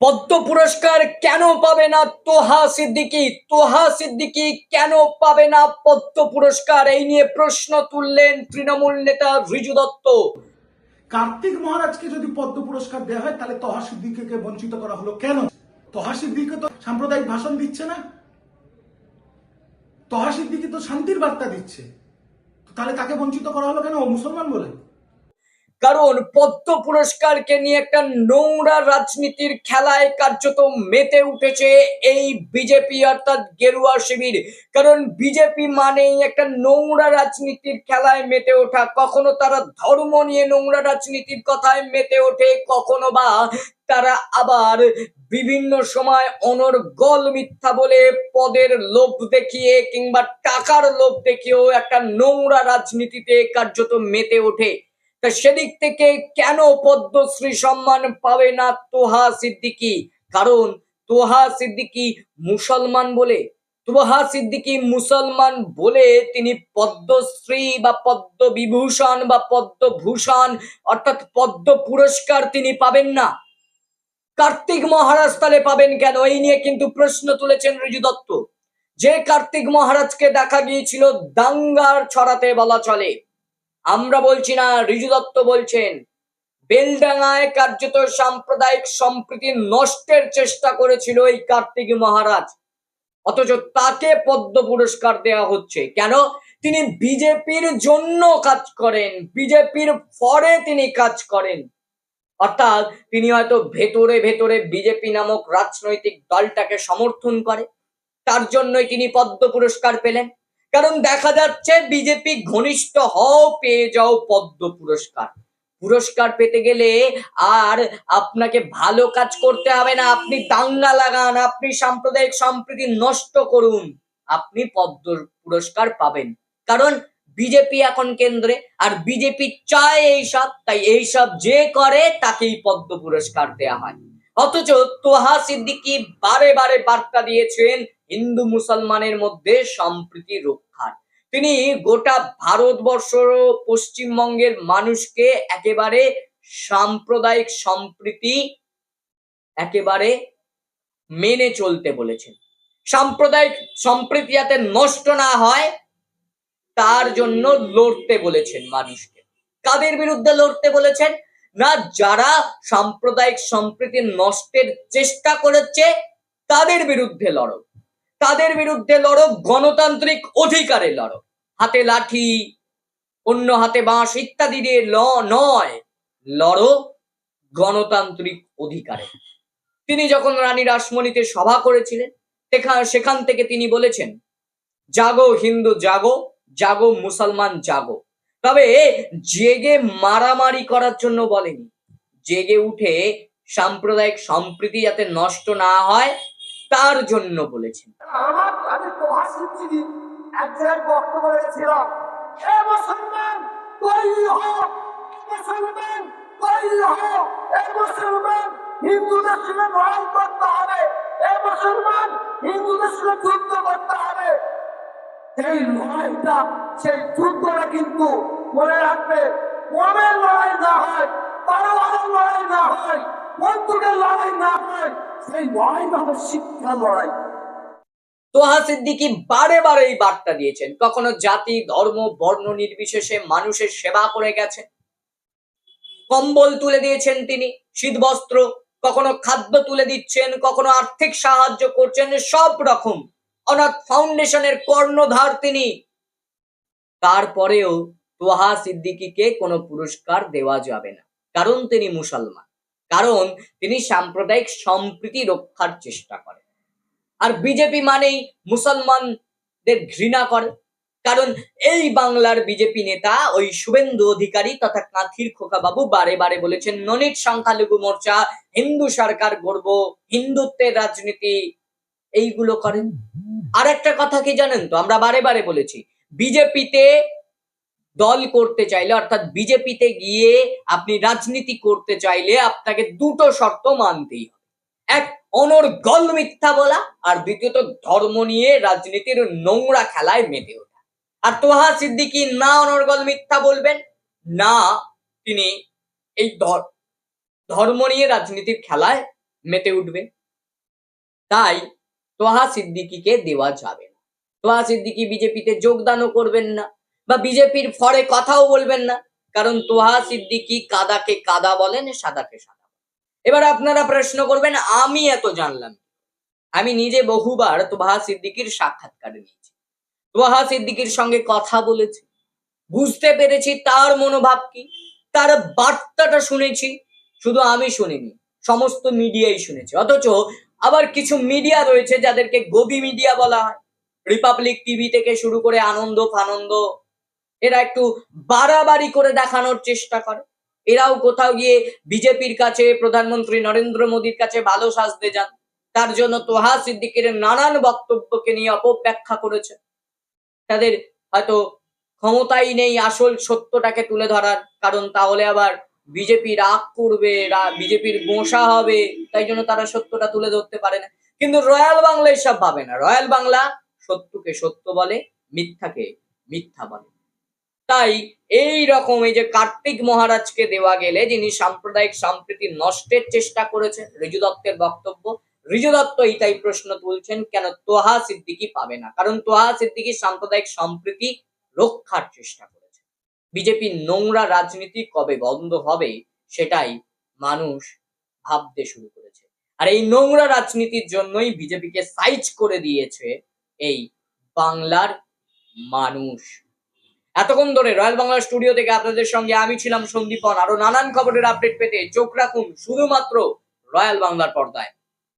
পদ্ম পুরস্কার কেন পাবে না তোহা সিদ্দিকি? তোহা সিদ্দিকি কেন পাবে না পদ্ম পুরস্কার? এই নিয়ে প্রশ্ন তুললেন তৃণমূল নেতা রিজু দত্ত। কার্তিক মহারাজকে যদি পদ্ম পুরস্কার দেওয়া হয়, তাহলে তহা সিদ্দিকীকে বঞ্চিত করা হলো কেন? তহা সিদ্দিকে তো সাম্প্রদায়িক ভাষণ দিচ্ছে না। তহা সিদ্দিকি তো শান্তির বার্তা দিচ্ছে। তাহলে তাকে বঞ্চিত করা হলো কেন? মুসলমান বলে। কারণ পদ্ম পুরস্কারকে নিয়ে একটা নোংরা রাজনীতির খেলায় কার্যত মেতে উঠেছে এই বিজেপি, অর্থাৎ গেরুয়া শিবির। কারণ বিজেপি মানেই একটা নোংরা রাজনীতির খেলায় মেতে ওঠা। কখনো তারা ধর্ম নিয়ে নোংরা রাজনীতির কথায় মেতে ওঠে, কখনো বা তারা আবার বিভিন্ন সময় অনর্গল মিথ্যা বলে পদের লোভ দেখিয়ে কিংবা টাকার লোভ দেখিয়েও একটা নোংরা রাজনীতিতে কার্যত মেতে ওঠে। সেদিক থেকে কেন পদ্মশ্রী সম্মান পাবে না তোহা সিদ্দিকি? কারণ তোহা সিদ্দিকি মুসলমান বলে, তোহা সিদ্দিকি মুসলমান বলে তিনি পদ্মশ্রী বা পদ্ম বিভূষণ বা পদ্মভূষণ, অর্থাৎ পদ্ম পুরস্কার তিনি পাবেন না। কার্তিক মহারাজ তাহলে পাবেন কেন? এই নিয়ে কিন্তু প্রশ্ন তুলেছেন রিজু দত্ত। যে কার্তিক মহারাজকে দেখা গিয়েছিল দাঙ্গার ছড়াতে বলা চলে। আমরা বলছি না, রিজু দত্ত বলছেন, বেলডাঙ্গায় কার্যত সাম্প্রদায়িক সম্প্রীতি নষ্টের চেষ্টা করেছিল এই কার্তিক মহারাজ। অথচ তাকে পদ্ম পুরস্কার দেওয়া হচ্ছে। কেন? তিনি বিজেপির জন্য কাজ করেন, বিজেপির ফরে তিনি কাজ করেন। অর্থাৎ তিনি হয়তো ভেতরে ভেতরে বিজেপি নামক রাজনৈতিক দলটাকে সমর্থন করে, তার জন্যই তিনি পদ্ম পুরস্কার পেলেন। কারণ দেখা যাচ্ছে বিজেপি ঘনিষ্ঠ হও পেয়ে যাও পদ্ম পুরস্কার। পুরস্কার পেতে গেলে আর আপনাকে ভালো কাজ করতে হবে না। আপনি দাঙ্গা লাগান, আপনি সাম্প্রদায়িক সম্প্রীতি নষ্ট করুন। আপনি পদ্ম পুরস্কার পাবেন। কারণ বিজেপি এখন কেন্দ্রে, আর বিজেপি চায় এইসব তাই এইসব যে করে, তাকেই পদ্ম পুরস্কার দেয়া হয়। অথচ তোহা সিদ্দিকি বারে বারে বার্তা দিয়েছেন হিন্দু মুসলমানের মধ্যে সম্প্রীতি রক্ষার। তিনি গোটা ভারতবর্ষ পশ্চিমবঙ্গের মানুষকে একেবারে সাম্প্রদায়িক সম্প্রীতি একেবারে মেনে চলতে বলেছেন। সাম্প্রদায়িক সম্প্রীতি যাতে নষ্ট না হয়, তার জন্য লড়তে বলেছেন মানুষকে। কাদের বিরুদ্ধে লড়তে বলেছেন? না যারা সাম্প্রদায়িক সম্প্রীতি নষ্টের চেষ্টা করেছে, তাদের বিরুদ্ধে লড়ো। তাদের বিরুদ্ধে লড়ো, গণতান্ত্রিক অধিকারে লড়ো। হাতে লাঠি, অন্য হাতে বাঁশ ইত্যাদি দিয়ে ল, নয়, লড়ো গণতান্ত্রিক অধিকারে। তিনি যখন রানী রাসমণিতে সভা করেছিলেন সেখা- সেখান থেকে তিনি বলেছেন, জাগো হিন্দু, জাগো জাগো মুসলমান, জাগো। তবে জেগে মারামারি করার জন্য বলেনি। জেগে উঠে সাম্প্রদায়িক সম্প্রীতি যাতে নষ্ট না হয়, তার জন্য বলেছেন। হিন্দুদের সঙ্গে করতে হবে। এ মুসলমান হিন্দুদের সঙ্গে যুদ্ধ করতে হবে। এই লড়াইটা যুদ্ধটা কিন্তু মনে রাখবে, মনের লড়াই না হয় লড়াই না হয় বন্দুকের লড়াই না হয়, সেই শিক্ষা লড়াই। তোহা বারে বারে এই বার্তা দিয়েছেন, কখনো জাতি, ধর্ম, বর্ণ নির্বিশেষে মানুষের সেবা করে গেছেন কম্বল তুলে দিয়েছেন তিনি, শীতবস্ত্র, কখনো খাদ্য তুলে দিচ্ছেন, কখনো আর্থিক সাহায্য করছেন, সব রকম অনাথ ফাউন্ডেশনের কর্ণধার তিনি। তারপরেও তোহা সিদ্দিকিকে কোনো পুরস্কার দেওয়া যাবে না, কারণ তিনি মুসলমান। কারণ তিনি সাম্প্রদায়িক সম্প্রীতি রক্ষার চেষ্টা করেন। আর বিজেপি মানেই মুসলমানদের ঘৃণা করে, কারণ এই বাংলার বিজেপি নেতা ওই শুভেন্দু অধিকারী তথা কাঁথির খোকা বাবু বারে বারে বলেছেন ননিট সংখ্যালঘু মোর্চা, হিন্দু সরকার গড়ব, হিন্দুত্বের রাজনীতি এইগুলো করেন। আর একটা কথা কি জানেন তো? আমরা বারে বারে বলেছি, বিজেপিতে দল করতে চাইলে, অর্থাৎ বিজেপিতে গিয়ে আপনি রাজনীতি করতে চাইলে আপনাকে দুটো শর্ত মানতেই হবে। এক অনর্গল মিথ্যা বলা, আর দ্বিতীয়ত ধর্ম নিয়ে রাজনীতির নোংরা খেলায় মেতে ওঠা। আর তোহা সিদ্দিকি না অনর্গল মিথ্যা বলবেন, না তিনি এই ধর- ধর্ম নিয়ে রাজনীতির খেলায় মেতে উঠবে তাই তোহা সিদ্দিকিকে দেওয়া যাবে না। তোহা সিদ্দিকি বিজেপিতে যোগদানও করবেন না বা বিজেপির ফরে কথাও বলবেন না। কারণ তোহা সিদ্দিকি কাদাকে কাদা বলেন, সাদাকে সাদা এবার আপনারা প্রশ্ন করবেন, আমি এত জানলাম আমি নিজে বহুবার তোহা সিদ্দিকির সাক্ষাৎকার নিয়েছি। তোহা সিদ্দিকির সঙ্গে কথা বলেছি। বুঝতে পেরেছি তার মনোভাব কি? তার বার্তাটা শুনেছি। শুধু আমি শুনিনি, সমস্ত মিডিয়াই শুনেছি। অথচ আবার কিছু মিডিয়া রয়েছে যাদেরকে গবি মিডিয়া বলা হয়। রিপাবলিক টিভি থেকে শুরু করে আনন্দ ফানন্দ, এরা একটু বাড়াবাড়ি করে দেখানোর চেষ্টা করে। এরাও কোথাও গিয়ে বিজেপির কাছে, প্রধানমন্ত্রী নরেন্দ্র মোদীর কাছে ভালো সাজতে যান। তার জন্য তোহা সিদ্দিকের নানান বক্তব্যকে নিয়ে অপব্যাখ্যা করেছে। তাদের হয়তো ক্ষমতাই নেই আসল সত্যটাকে তুলে ধরার, কারণ তাহলে আবার বিজেপি রাগ করবে বিজেপির গোঁসা হবে, তাই জন্য তারা সত্যটা তুলে ধরতে পারে না। কিন্তু রয়্যাল বাংলা এসব ভাবে না। রয়্যাল বাংলা সত্যকে সত্য বলে, মিথ্যাকে মিথ্যা বলে। তাই এই রকম এই যে কার্তিক মহারাজকে দেওয়া গেলে, যিনি সাম্প্রদায়িক সম্প্রীতি নষ্টের চেষ্টা করেছেন, রিজু দত্তের বক্তব্য, রিজু দত্ত এইটাই প্রশ্ন তুলছেন, কেন তোহা সিদ্দিকি পাবে না? কারণ তোহা সিদ্দিকি সাম্প্রদায়িক সম্প্রীতি রক্ষার চেষ্টা বিজেপির নোংরা রাজনীতি কবে বন্ধ হবে সেটাই মানুষ ভাবতে শুরু করেছে। আর এই নোংরা রাজনীতির জন্যই বিজেপিকে সাইজ করে দিয়েছে এই বাংলার মানুষ। এতক্ষণ ধরে রয়্যাল বাংলা স্টুডিও থেকে আপনাদের সঙ্গে আমি ছিলাম সন্দীপন। আরও নানান খবরের আপডেট পেতে চোখ রাখুন শুধুমাত্র রয়্যাল বাংলার পর্দায়।